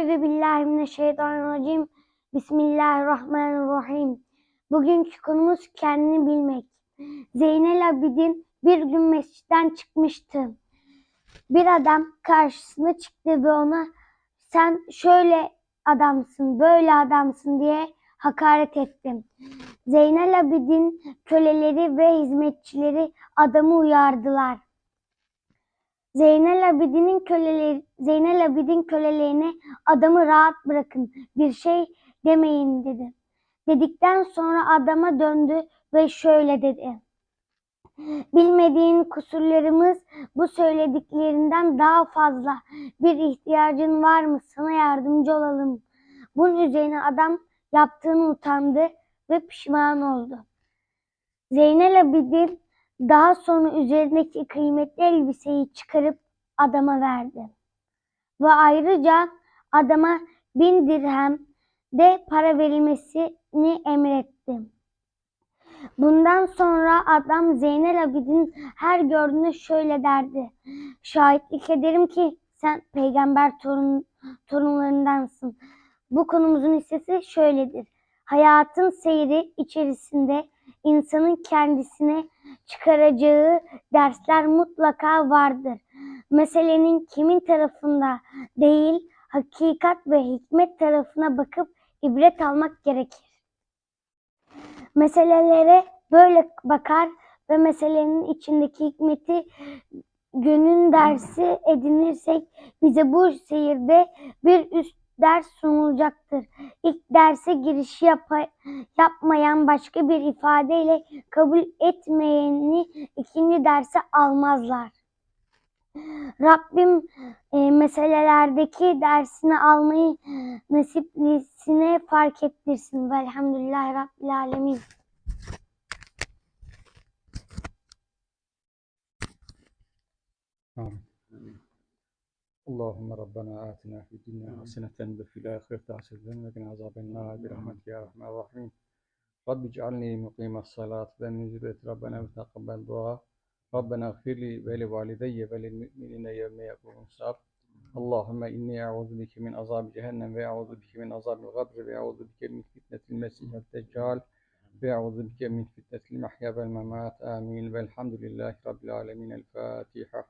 Euzu billahi mineşşeytanirracim. Bismillahirrahmanirrahim. Bugünkü konumuz kendini bilmek. Zeynel Abidin bir gün mescitten çıkmıştı. Bir adam karşısına çıktı ve ona sen şöyle adamsın, böyle adamsın diye hakaret etti. Zeynel Abidin köleleri ve hizmetçileri adamı uyardılar. Zeynel Abidin'in köleleri Zeynel Abidin kölelerine adamı rahat bırakın, bir şey demeyin dedi. Dedikten sonra adama döndü ve şöyle dedi. Bilmediğin kusurlarımız bu söylediklerinden daha fazla. Bir ihtiyacın var mı? Sana yardımcı olalım. Bunun üzerine adam yaptığını utandı ve pişman oldu. Zeynel Abidin daha sonra üzerindeki kıymetli elbiseyi çıkarıp adama verdi. Ve ayrıca adama bin dirhem de para verilmesini emretti. Bundan sonra adam Zeynel Abidin her gördüğünde şöyle derdi. Şahitlik ederim ki sen peygamber torun, torunlarındansın. Bu konumuzun hissesi şöyledir. Hayatın seyri içerisinde insanın kendisine çıkaracağı dersler mutlaka vardır. Meselenin kimin tarafında değil, hakikat ve hikmet tarafına bakıp ibret almak gerekir. Meselelere böyle bakar ve meselenin içindeki hikmeti gönül dersi edinirsek bize bu seyirde bir üst ders sunulacaktır. İlk derse girişi yap yapmayan başka bir ifadeyle kabul etmeyeni ikinci derse almazlar. Rabbim e, meselelerdeki dersini almayı nasiplisine fark ettirsin. Velhamdülillahi Rabbil Alemin. Amin. اللهم ربنا آتنا في الدنيا حسنة وفي الآخرة حسنة وقنا عذاب النار. برحمتك يا أرحم الراحمين. رب اجعلني مقيم الصلاة ومن ذريتي ربنا وتقبل دعاء. ربنا اغفر لي ولوالدي وللمؤمنين يوم يقوم الحساب. اللهم إني أعوذ بك من عذاب جهنم وأعوذ بك من عذاب القبر وأعوذ بك من فتنة المسيح الدجال وأعوذ بك من فتنة المحيا والممات. آمين. والحمد لله رب العالمين. الفاتحة.